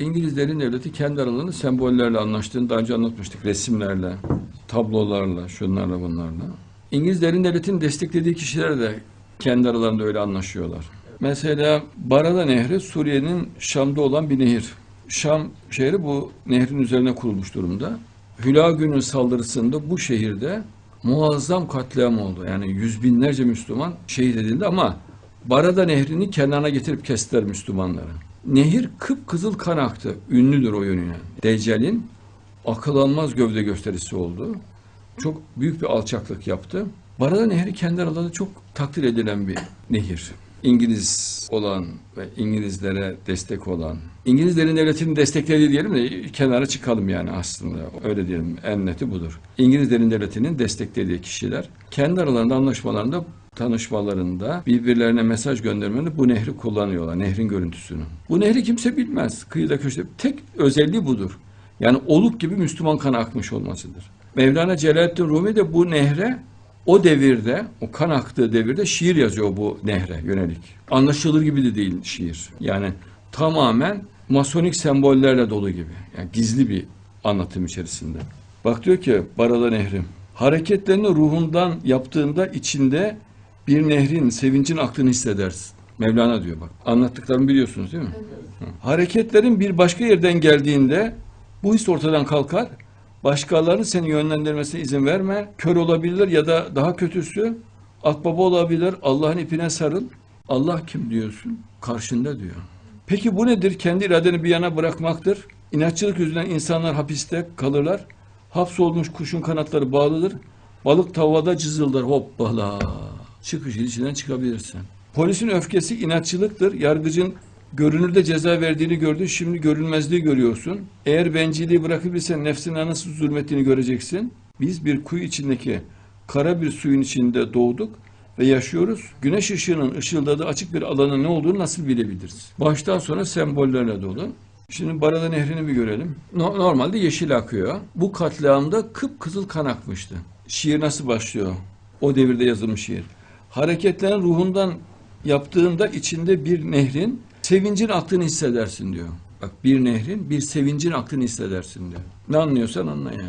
İngilizlerin devleti kendi aralarında sembollerle anlaştığını daha önce anlatmıştık. Resimlerle, tablolarla, şunlarla bunlarla. İngilizlerin devletin desteklediği kişiler de kendi aralarında öyle anlaşıyorlar. Mesela Barada Nehri Suriye'nin Şam'da olan bir nehir. Şam şehri bu nehrin üzerine kurulmuş durumda. Hülagü'nün saldırısında bu şehirde muazzam katliam oldu. Yani yüz binlerce Müslüman şehit edildi ama Barada Nehri'ni kenarına getirip kestiler Müslümanları. Nehir kıpkızıl kan aktı. Ünlüdür o yönüyle. Deccal'in akıl almaz gövde gösterisi oldu. Çok büyük bir alçaklık yaptı. Barada Nehri kendi aralarında çok takdir edilen bir nehir. İngiliz olan ve İngilizlere destek olan, İngilizlerin devletinin desteklediği diyelim de kenara çıkalım yani aslında. Öyle diyelim en neti budur. İngilizlerin devletinin desteklediği kişiler kendi aralarında anlaşmalarında tanışmalarında birbirlerine mesaj göndermede bu nehri kullanıyorlar. Nehrin görüntüsünü. Bu nehri kimse bilmez. Kıyıda köşede tek özelliği budur. Yani oluk gibi Müslüman kanı akmış olmasıdır. Mevlana Celaleddin Rumi de bu nehre o devirde, o kan aktığı devirde şiir yazıyor bu nehre yönelik. Anlaşılır gibi de değil şiir. Yani tamamen masonik sembollerle dolu gibi. Yani gizli bir anlatım içerisinde. Bak diyor ki Barala Nehri. Hareketlerini ruhundan yaptığında içinde bir nehrin sevincin aklını hissedersin. Mevlana diyor bak. Anlattıklarımı biliyorsunuz değil mi? Hı. Hareketlerin bir başka yerden geldiğinde bu his ortadan kalkar. Başkalarının seni yönlendirmesine izin verme. Kör olabilir ya da daha kötüsü akbaba olabilir. Allah'ın ipine sarıl. Allah kim diyorsun? Karşında diyor. Peki bu nedir? Kendi iradeni bir yana bırakmaktır. İnatçılık yüzünden insanlar hapiste kalırlar. Hapsolmuş kuşun kanatları bağlıdır. Balık tavada cızıldar hoppala. Çıkış içinden çıkabilirsin. Polisin öfkesi inatçılıktır. Yargıcın görünürde ceza verdiğini gördün. Şimdi görünmezliği görüyorsun. Eğer bencilliği bırakabilirsen nefsine nasıl zulmettiğini göreceksin. Biz bir kuyu içindeki kara bir suyun içinde doğduk ve yaşıyoruz. Güneş ışığının ışıldadığı açık bir alanın ne olduğunu nasıl bilebiliriz? Baştan sona sembollerle dolu. Şimdi Barada Nehri'ni bir görelim. No- normalde yeşil akıyor. Bu katliamda kıpkızıl kan akmıştı. Şiir nasıl başlıyor? O devirde yazılmış şiir. Hareketlerin ruhundan yaptığında içinde bir nehrin sevincin aktığını hissedersin diyor. Bak bir nehrin bir sevincin aktığını hissedersin diyor. Ne anlıyorsan anla yani.